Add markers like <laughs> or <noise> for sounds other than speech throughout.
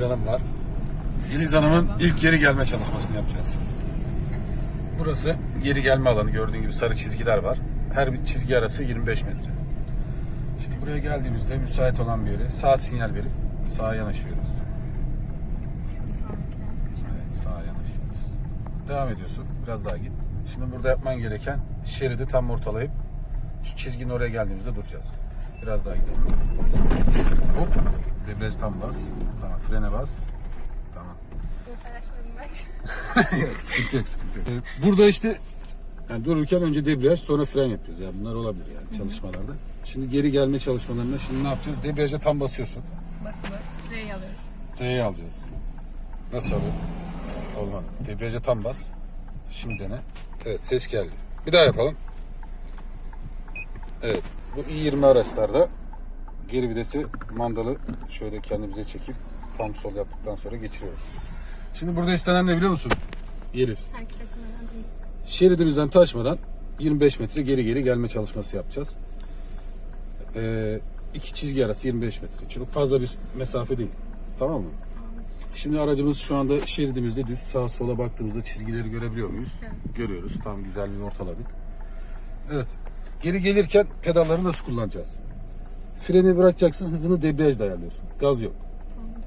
Yeliz Hanım var. Yeliz Hanım'ın ilk geri gelme çalışmasını yapacağız. Burası geri gelme alanı. Gördüğün gibi sarı çizgiler var. Her bir çizgi arası 25 metre. Şimdi buraya geldiğimizde müsait olan bir yere sağ sinyal verip sağa yanaşıyoruz. Evet sağa yanaşıyoruz. Devam ediyorsun. Biraz daha git. Şimdi burada yapman gereken şeridi tam ortalayıp şu çizginin oraya geldiğimizde duracağız. Biraz daha gidelim. Hop. Debriyaj tam bas. Tamam frene bas. Tamam. <laughs> yok sıkıntı yok sıkıntı yok. Ee, Burada işte yani dururken önce debriyaj sonra fren yapıyoruz. Yani bunlar olabilir yani çalışmalarda. Şimdi geri gelme çalışmalarında şimdi ne yapacağız? Debriyaja tam basıyorsun. Basılı. R'yi alıyoruz. C'yi alacağız. Nasıl alıyor? Olmadı. Debriyaja tam bas. Şimdi dene. Evet ses geldi. Bir daha yapalım. Evet. Bu i20 araçlarda geri vitesi mandalı şöyle kendimize çekip tam sol yaptıktan sonra geçiriyoruz. Şimdi burada istenen ne biliyor musun? Yeliz. Şeridimizden taşmadan 25 metre geri geri gelme çalışması yapacağız. Ee, iki çizgi arası 25 metre. Çok fazla bir mesafe değil. Tamam mı? Şimdi aracımız şu anda şeridimizde düz sağa sola baktığımızda çizgileri görebiliyor muyuz? Evet. Görüyoruz. Tam güzel bir ortaladık. Evet. Geri gelirken pedalları nasıl kullanacağız? Freni bırakacaksın, hızını debriyajla ayarlıyorsun. Gaz yok.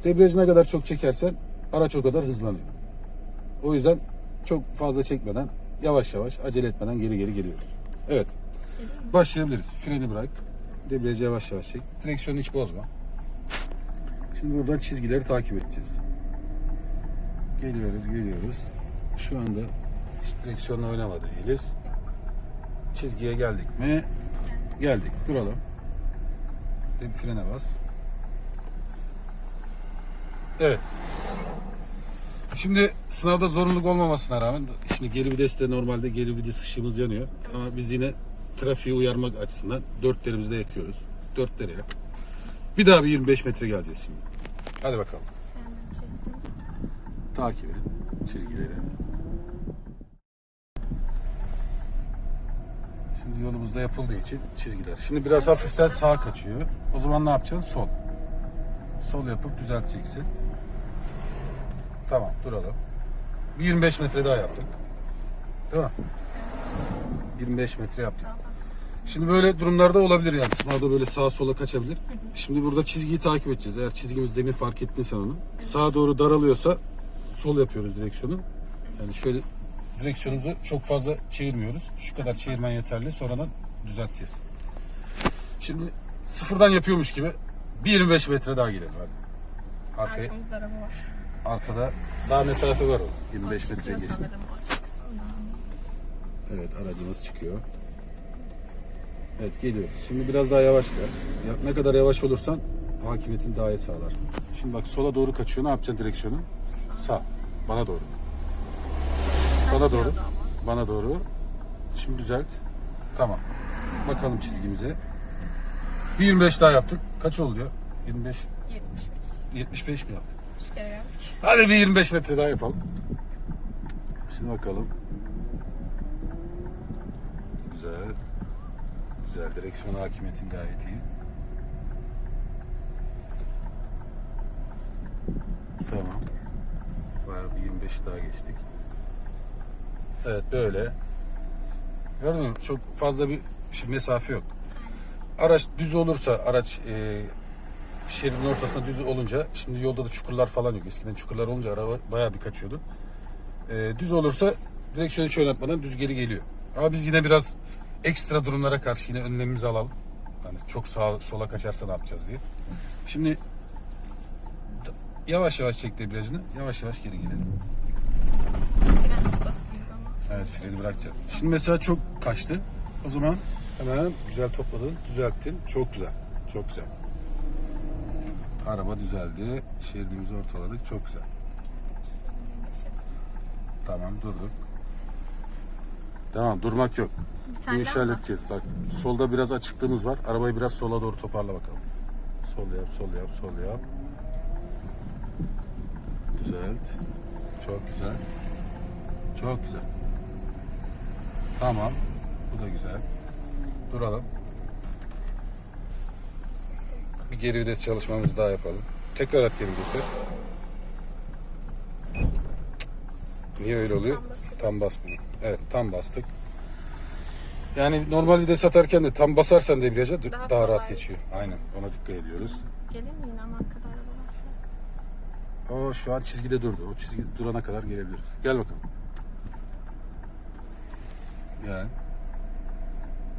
Debriyajı ne kadar çok çekersen araç o kadar hızlanıyor. O yüzden çok fazla çekmeden yavaş yavaş acele etmeden geri geri geliyoruz. Evet. Başlayabiliriz. Freni bırak. Debriyajı yavaş yavaş çek. Direksiyonu hiç bozma. Şimdi buradan çizgileri takip edeceğiz. Geliyoruz, geliyoruz. Şu anda hiç direksiyonla oynamadı değiliz. Çizgiye geldik mi? Geldik. Duralım. De bir frene bas. Evet. Şimdi sınavda zorunluluk olmamasına rağmen şimdi geri viteste normalde geri vites ışığımız yanıyor. Ama biz yine trafiği uyarmak açısından dörtlerimizde yakıyoruz. Dörtleri yak. Bir daha bir 25 metre geleceğiz şimdi. Hadi bakalım. Takip et çizgileri. Şimdi yolumuzda yapıldığı için çizgiler. Şimdi biraz hafiften sağa kaçıyor. O zaman ne yapacaksın? Sol. Sol yapıp düzelteceksin. Tamam duralım. Bir 25 metre daha yaptık. Değil mi? 25 metre yaptık. Şimdi böyle durumlarda olabilir yani. Sınavda böyle sağa sola kaçabilir. Şimdi burada çizgiyi takip edeceğiz. Eğer çizgimiz demin fark ettiysen onu. Sağa doğru daralıyorsa sol yapıyoruz direksiyonu. Yani şöyle direksiyonumuzu çok fazla çevirmiyoruz. Şu kadar çevirmen yeterli. Sonradan düzelteceğiz. Şimdi sıfırdan yapıyormuş gibi bir 25 metre daha girelim hadi. Arkaya, Arkamızda araba var. arkada daha mesafe var o. 25 metre geçti. Evet aracımız çıkıyor. Evet geliyoruz. Şimdi biraz daha yavaş gel. Ne kadar yavaş olursan hakimiyetini daha iyi sağlarsın. Şimdi bak sola doğru kaçıyor. Ne yapacaksın direksiyonu? Sağ. Bana doğru. Bana doğru. Bana doğru. Şimdi düzelt. Tamam. Bakalım çizgimize. Bir 25 daha yaptık. Kaç oldu ya? 25. 75. 75 mi yaptık? Geldik. Hadi bir 25 metre daha yapalım. Şimdi bakalım. Güzel. Güzel. Direksiyon hakimiyetin gayet iyi. Tamam. Bayağı bir 25 daha geçtik. Evet böyle. Gördün mü? Çok fazla bir şey, mesafe yok. Araç düz olursa araç e, şeridin ortasında düz olunca şimdi yolda da çukurlar falan yok. Eskiden çukurlar olunca araba bayağı bir kaçıyordu. Ee, düz olursa direksiyonu hiç oynatmadan düz geri geliyor. Ama biz yine biraz ekstra durumlara karşı yine önlemimizi alalım. Yani çok sağa sola kaçarsa ne yapacağız diye. Şimdi yavaş yavaş çek debriyajını. Yavaş yavaş geri gelelim. Evet freni bırakacağım. Şimdi mesela çok kaçtı. O zaman hemen güzel topladın, düzelttin. Çok güzel. Çok güzel. Araba düzeldi. Şeridimizi ortaladık. Çok güzel. Tamam durduk. Tamam durmak yok. Daha mı? halledeceğiz. Bak solda biraz açıklığımız var. Arabayı biraz sola doğru toparla bakalım. Sol yap, sol yap, sol yap. Düzelt. Çok güzel. Çok güzel. Tamam. Bu da güzel. Duralım. Bir geri vites çalışmamızı daha yapalım. Tekrar at geri vitesi. Niye öyle oluyor? Tam, tam basmıyor. Evet tam bastık. Yani normal vites atarken de tam basarsan debriyaja daha, daha rahat geçiyor. Aynen ona dikkat ediyoruz. Gelir mi yine ama arkada araba? O şu an çizgide durdu. O çizgi durana kadar gelebiliriz. Gel bakalım. Gel.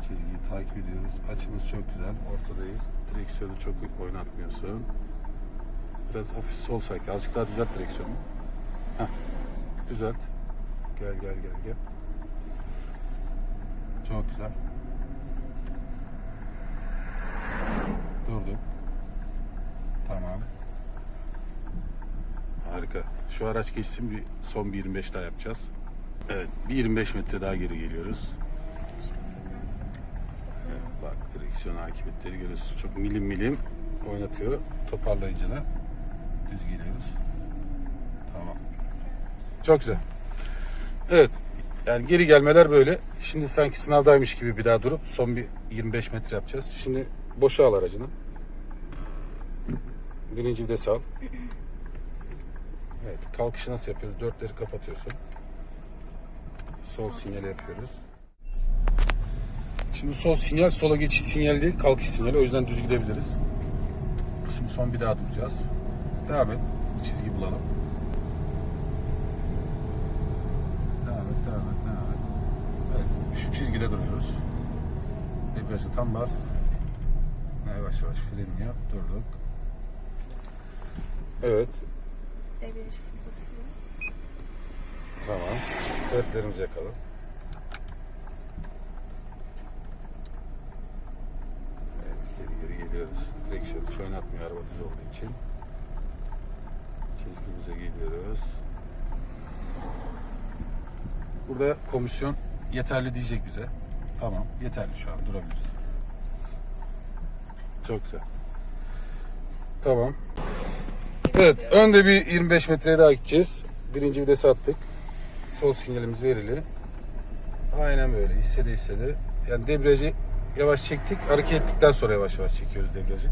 Çizgiyi takip ediyoruz. Açımız çok güzel. Ortadayız. Direksiyonu çok oynatmıyorsun. Biraz hafif sol sanki. Azıcık daha düzelt direksiyonu. Heh. Düzelt. Gel gel gel gel. Çok güzel. Durduk. Tamam. Harika. Şu araç geçsin bir son bir 25 daha yapacağız. Evet, bir 25 metre daha geri geliyoruz. Evet, bak direksiyon akıbetleri görüyorsunuz. Çok milim milim oynatıyor. Toparlayınca da düz geliyoruz. Tamam. Çok güzel. Evet. Yani geri gelmeler böyle. Şimdi sanki sınavdaymış gibi bir daha durup son bir 25 metre yapacağız. Şimdi boşa al aracını. Birinci vites al. Evet, kalkışı nasıl yapıyoruz? Dörtleri kapatıyorsun. Sol sinyali yapıyoruz. Şimdi sol sinyal sola geçiş sinyali kalkış sinyali. O yüzden düz gidebiliriz. Şimdi son bir daha duracağız. Devam et. Çizgi bulalım. Devam et, devam et, devam et. Evet, şu çizgide duruyoruz. Debriyajı tam bas. Yavaş yavaş frenini yap, durduk. Evet, Debriyaj basılı. Tamam. Dörtlerimizi yakalım. Evet, geri geri geliyoruz. Direksiyonu hiç oynatmıyor araba düz olduğu için. Çizgimize geliyoruz. Burada komisyon yeterli diyecek bize. Tamam, yeterli şu an durabiliriz. Çok güzel. Tamam. Evet, önde bir 25 metre daha gideceğiz. Birinci vites attık. Sol sinyalimiz verili. Aynen böyle hissede hissede. Yani debriyajı yavaş çektik. Hareket ettikten sonra yavaş yavaş çekiyoruz debriyajı.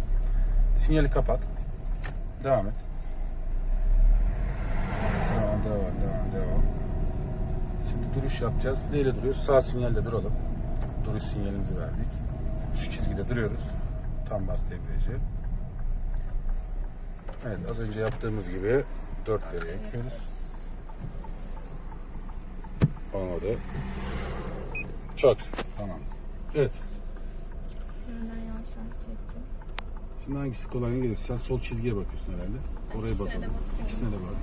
Sinyali kapat. Devam et. Devam, devam, devam, devam. Şimdi duruş yapacağız. Neyle duruyoruz? Sağ sinyalle duralım. Duruş sinyalimizi verdik. Şu çizgide duruyoruz. Tam bas debriyajı. Evet az önce yaptığımız gibi dörtleri yakıyoruz. Olmadı. Çok. Tamam. Evet. Frenden yavaş yavaş çektim. Şimdi hangisi kolay gelirse sen sol çizgiye bakıyorsun herhalde. Oraya İkisine de bakalım. bakıyorum. İkisine de bak.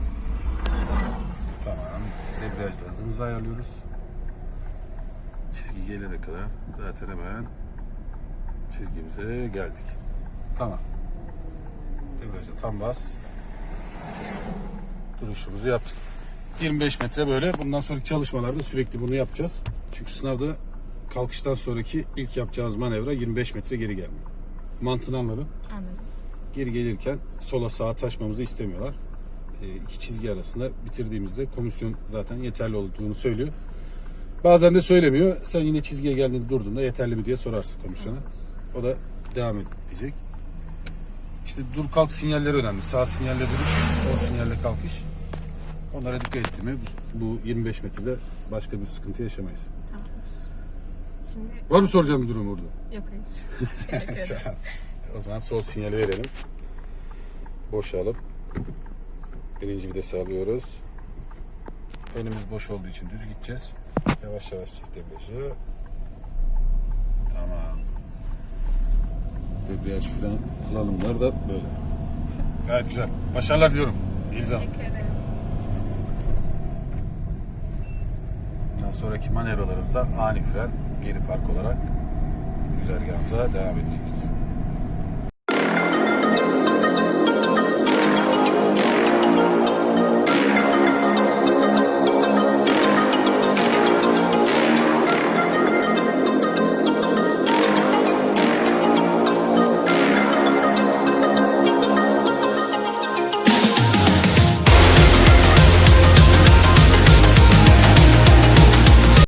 Tamam. Debriyajla hızımızı ayarlıyoruz. Çizgi gelene kadar zaten hemen çizgimize geldik. Tamam. Debriyaja tam bas. Duruşumuzu yaptık. 25 metre böyle. Bundan sonraki çalışmalarda sürekli bunu yapacağız. Çünkü sınavda kalkıştan sonraki ilk yapacağımız manevra 25 metre geri gelme. Mantığını anladın. Anladım. Geri gelirken sola sağa taşmamızı istemiyorlar. E, iki çizgi arasında bitirdiğimizde komisyon zaten yeterli olduğunu söylüyor. Bazen de söylemiyor. Sen yine çizgiye geldiğinde durduğunda yeterli mi diye sorarsın komisyona. O da devam et diyecek. İşte dur kalk sinyalleri önemli. Sağ sinyalle duruş, sol sinyalle kalkış. Onlara dikkat etti mi bu, bu 25 metrede başka bir sıkıntı yaşamayız. Tamam. Şimdi Var mı soracağım bir durum orada? yok hayır. <laughs> Teşekkür ederim. O zaman sol sinyali verelim. Boşalıp birinci vitesi alıyoruz. Önümüz boş olduğu için düz gideceğiz. Yavaş yavaş çek debriyajı. Tamam. Debriyaj fren kullanımlar da böyle. Gayet güzel. Başarılar diliyorum. İlzam. Teşekkür ederim. Bundan sonraki manevralarımızda ani fren, geri park olarak güzergahımıza devam edeceğiz.